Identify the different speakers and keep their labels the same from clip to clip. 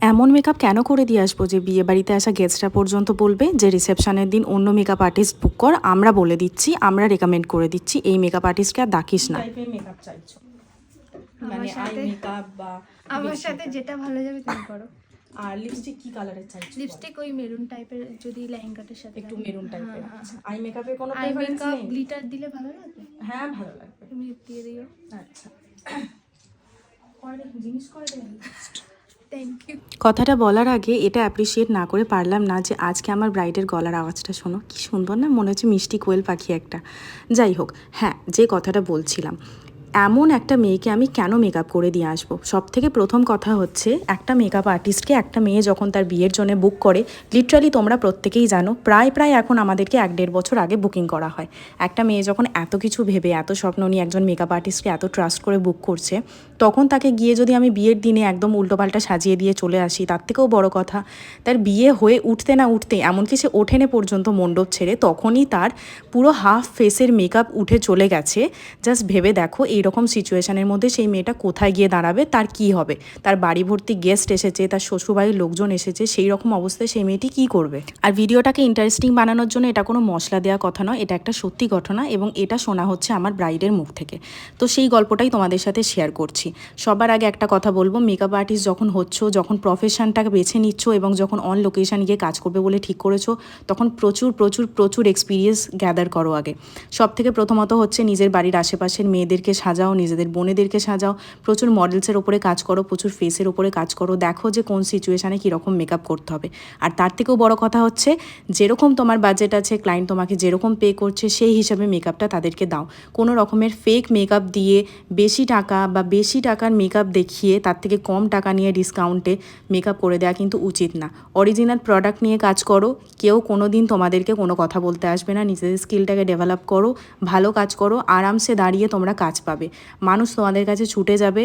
Speaker 1: এমন মেকআপ কেন করে দিয়ে আসব যে বিয়ে বাড়িতে আসা গেস্টরা পর্যন্ত বলবে যে রিসেপশনের দিন অন্য মেকআপ আর্টিস্ট বুক কর আমরা বলে দিচ্ছি আমরা রেকমেন্ড করে দিচ্ছি এই মেকআপ আর্টিস্টকে আর ডাকিস না।
Speaker 2: মেকআপ চাইছো?
Speaker 3: আমার
Speaker 2: মানে আই
Speaker 3: সাথে-
Speaker 2: মেকআপ বা
Speaker 3: আমার সাথে যেটা ভালো যাবে তুমি করো।
Speaker 2: আর লিপস্টিক কি কালারের চাইছো
Speaker 3: লিপস্টিক ওই মেরুন টাইপের যদি লেহেঙ্গাটার সাথে
Speaker 2: একটু মেরুন টাইপের আই মেকআপের কোনো প্রেফারেন্স নেই?
Speaker 3: গ্লিটার দিলে ভালো লাগবে?
Speaker 2: হ্যাঁ ভালো লাগবে।
Speaker 3: তুমি দিয়ে দিও।
Speaker 2: আচ্ছা। করে জিনিস করে দেবেন
Speaker 1: কথাটা বলার আগে এটা অ্যাপ্রিসিয়েট না করে পারলাম না যে আজকে আমার ব্রাইডের গলার আওয়াজটা শোনো। কি সুন্দর না? মনে হচ্ছে মিষ্টি কোয়েল পাখি একটা। যাই হোক হ্যাঁ যে কথাটা বলছিলাম। এমন একটা মেয়েকে আমি কেন মেকআপ করে দিয়ে আসব? সব থেকে প্রথম কথা হচ্ছে, একটা মেকআপ আর্টিস্টকে একটা মেয়ে যখন তার বিয়ের জন্য বুক করে লিটারালি তোমরা প্রত্যেকেই জানো, প্রায় প্রায় এখন আমাদেরকে এক দেড় বছর আগে বুকিং করা হয়। একটা মেয়ে যখন এত কিছু ভেবে, এত স্বপ্ন নিয়ে একজন মেকআপ আর্টিস্টকে এত ট্রাস্ট করে বুক করছে, তখন তাকে গিয়ে যদি আমি বিয়ের দিনে একদম উল্টোপাল্টা সাজিয়ে দিয়ে চলে আসি, তার থেকেও বড় কথা, তার বিয়ে হয়ে উঠতে না উঠতে, এমনকি সে ওঠেনে পর্যন্ত মণ্ডপ ছেড়ে, তখনই তার পুরো হাফ ফেসের মেকআপ উঠে চলে গেছে। জাস্ট ভেবে দেখো এইরকম সিচুয়েশানের মধ্যে সেই মেয়েটা কোথায় গিয়ে দাঁড়াবে, তার কি হবে? তার বাড়ি ভর্তি গেস্ট এসেছে, তার শ্বশুরবাড়ির লোকজন এসেছে, সেই রকম অবস্থায় সেই মেয়েটি কি করবে? আর ভিডিওটাকে ইন্টারেস্টিং বানানোর জন্য এটা কোনো মশলা দেওয়া কথা নয়, এটা একটা সত্যি ঘটনা এবং এটা শোনা হচ্ছে আমার ব্রাইডের মুখ থেকে। তো সেই গল্পটাই তোমাদের সাথে শেয়ার করছি। সবার আগে একটা কথা বলব মেকআপ আর্টিস্ট যখন হচ্ছ, যখন প্রফেশনটাকে বেছে নিচ্ছ এবং যখন অন লোকেশন গিয়ে কাজ করবে বলে ঠিক করেছ, তখন প্রচুর প্রচুর প্রচুর এক্সপিরিয়েন্স গ্যাদার করো আগে। সব থেকে প্রথমত হচ্ছে নিজের বাড়ির আশেপাশের মেয়েদেরকে সাজাও, নিজেদের বোনেদেরকে সাজাও, প্রচুর মডেলসের ওপরে কাজ করো, প্রচুর ফেসের ওপরে কাজ করো, দেখো যে কোন সিচুয়েশানে কীরকম মেকআপ করতে হবে। আর তার থেকেও বড় কথা হচ্ছে, যেরকম তোমার বাজেট আছে ক্লায়েন্ট তোমাকে যেরকম পে করছে, সেই হিসাবে মেকআপটা তাদেরকে দাও। কোনো রকমের ফেক মেকআপ দিয়ে বেশি টাকা বা বেশি টাকার মেকআপ দেখিয়ে তার থেকে কম টাকা নিয়ে ডিসকাউন্টে মেকআপ করে দেওয়া কিন্তু উচিত না। অরিজিনাল প্রোডাক্ট নিয়ে কাজ করো, কেউ কোনো দিন তোমাদেরকে কোনো কথা বলতে আসবে না, নিজেদের স্কিলটাকে ডেভেলপ করো, ভালো কাজ করো, আরামসে দাঁড়িয়ে তোমরা কাজ পাবে মানুষ তোমাদের কাছে ছুটে যাবে,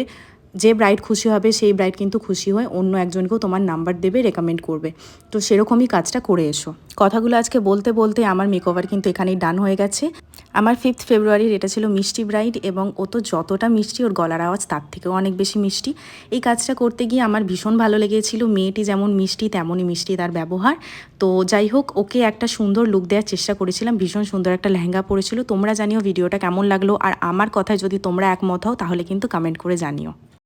Speaker 1: যে ব্রাইড খুশি হবে, সেই ব্রাইড কিন্তু খুশি হয়ে অন্য একজনকেও তোমার নাম্বার দেবে রেকমেন্ড করবে। তো সেরকমই কাজটা করে এসো। কথাগুলো আজকে বলতে বলতে আমার মেকওভার কিন্তু এখানেই ডান হয়ে গেছে। আমার ফিফথ ফেব্রুয়ারির এটা ছিল মিষ্টি ব্রাইড এবং ও তো যতটা মিষ্টি, ওর গলার আওয়াজ তার থেকেও অনেক বেশি মিষ্টি। এই কাজটা করতে গিয়ে আমার ভীষণ ভালো লেগেছিল, মেয়েটি যেমন মিষ্টি, তেমনই মিষ্টি তার ব্যবহার। তো যাই হোক, ওকে একটা সুন্দর লুক দেওয়ার চেষ্টা করেছিলাম, ভীষণ সুন্দর একটা লেহেঙ্গা পরেছিল। তোমরা জানিও ভিডিওটা কেমন লাগল, আর আমার কথায় যদি তোমরা একমত হও, তাহলে কিন্তু কমেন্ট করে জানিও।